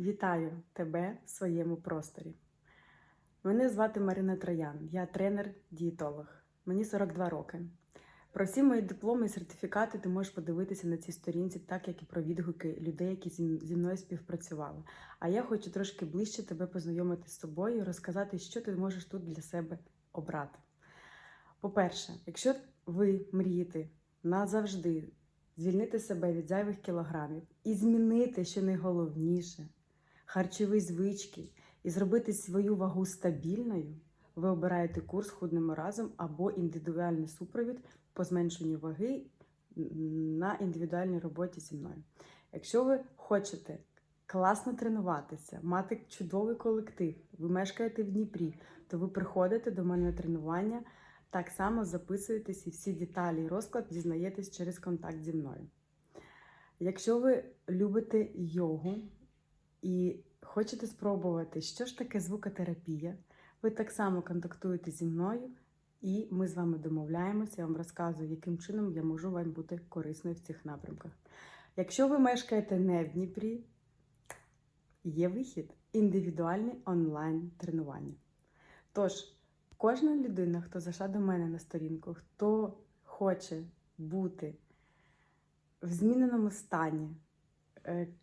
Вітаю тебе в своєму просторі. Мене звати Марина Троян, я тренер-дієтолог. Мені 42 роки. Про всі мої дипломи і сертифікати ти можеш подивитися на цій сторінці, так як і про відгуки людей, які зі мною співпрацювали. А я хочу трошки ближче тебе познайомити з собою розказати, що ти можеш тут для себе обрати. По-перше, якщо ви мрієте назавжди звільнити себе від зайвих кілограмів і змінити, що найголовніше, харчові звички і зробити свою вагу стабільною, ви обираєте курс худнемо разом або індивідуальний супровід по зменшенню ваги на індивідуальній роботі зі мною. Якщо ви хочете класно тренуватися, мати чудовий колектив, ви мешкаєте в Дніпрі, то ви приходите до мене на тренування. Так само записуєтесь і всі деталі і розклад дізнаєтесь через контакт зі мною. Якщо ви любите йогу і хочете спробувати, що ж таке звукотерапія, ви так само контактуєте зі мною, і ми з вами домовляємося, я вам розказую, яким чином я можу вам бути корисною в цих напрямках. Якщо ви мешкаєте не в Дніпрі, є вихід індивідуальне онлайн тренування. Тож, Кожна людина, хто зайшла до мене на сторінку, хто хоче бути в зміненому стані,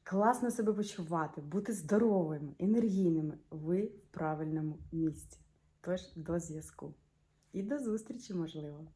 класно себе почувати, бути здоровими, енергійними, ви в правильному місці. Тож до зв'язку. І до зустрічі, можливо!